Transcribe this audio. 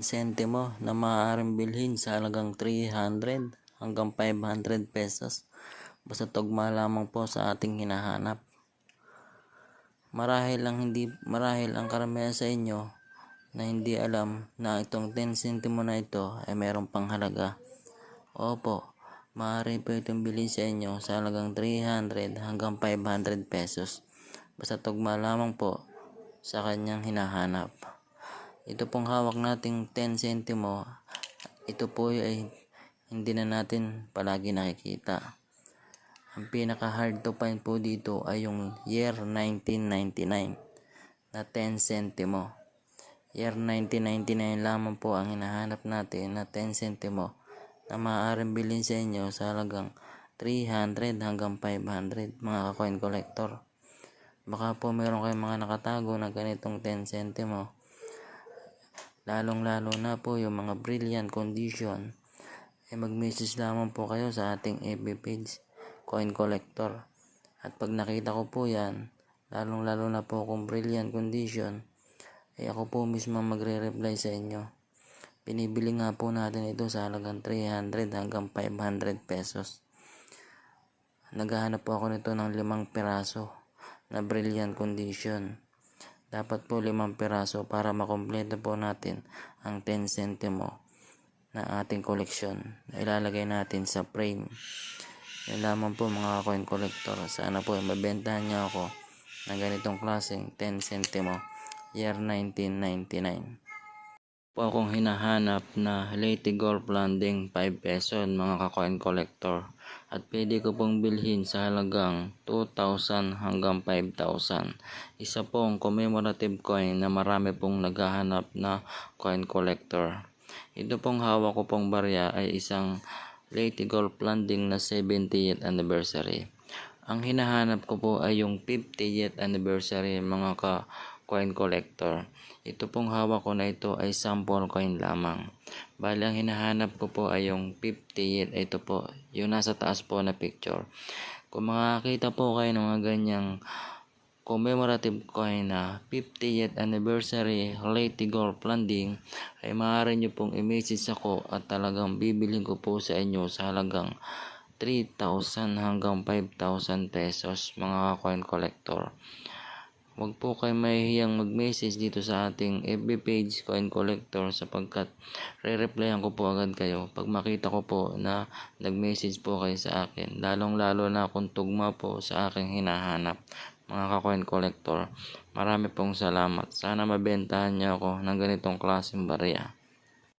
sentimo na maaaring bilhin sa halagang 300 hanggang 500 pesos. Basta tugma lamang po sa ating hinahanap. Marahil ang hindi marahil ang karamihan sa inyo na hindi alam na itong 10 sentimo na ito ay mayroong panghalaga. Opo, maaari po itong bilhin sa inyo sa halagang 300 hanggang 500 pesos. Basta tugma lamang po sa kanyang hinahanap. Ito pong hawak nating 10 sentimo, ito po ay hindi na natin palagi nakikita. Ang pinaka hard to find po dito ay yung year 1999 na 10 sentimo. Year 1999 lamang po ang hinahanap natin na 10 sentimo na maaaring bilhin sa inyo sa halagang 300 hanggang 500 mga coin collector. Baka po meron kayong mga nakatago na ganitong 10 sentimo. Lalong lalo na po yung mga brilliant condition. Ay mag-message lamang po kayo sa ating FB page, Coin Collector. At pag nakita ko po yan, lalong lalo na po kung brilliant condition, ay ako po mismo magre-reply sa inyo. Pinibili nga po natin ito sa halagang 300 hanggang 500 pesos. Naghahanap po ako nito ng limang piraso na brilliant condition. Dapat po limang piraso para makompleto po natin ang 10 sentimo na ating koleksyon ilalagay natin sa frame. Yan lamang po mga coin collector. Sana po mabentahan niyo ako ng ganitong klaseng 10 sentimo year 1999 po akong hinahanap na Leyte Golf Landing 5 peso mga ka-coin collector at pwede ko pong bilhin sa halagang 2,000 hanggang 5,000. Isa pong commemorative coin na marami pong naghahanap na coin collector. Ito pong hawak ko pong barya ay isang Leyte Golf Landing na 70th anniversary. Ang hinahanap ko po ay yung 50th anniversary mga ka coin collector. Ito pong hawak ko na ito ay sample coin lamang. Bali, ang hinahanap ko po ay yung 50th. Ito po, yung nasa taas po na picture. Kung makakita po kayo ng mga ganyang commemorative coin na 50th anniversary Leyte Golf Landing ay maaari nyo pong i-message ako at talagang bibilhin ko po sa inyo sa halagang 3,000 hanggang 5,000 pesos mga coin collector. Huwag po kayo mahihiyang mag-message dito sa ating FB page Coin Collector sapagkat re-replyan ko po agad kayo pag makita ko po na nag-message po kayo sa akin. Lalong lalo na kung tugma po sa aking hinahanap mga ka-coin collector. Marami pong salamat. Sana mabentahan niyo ako ng ganitong klaseng barya.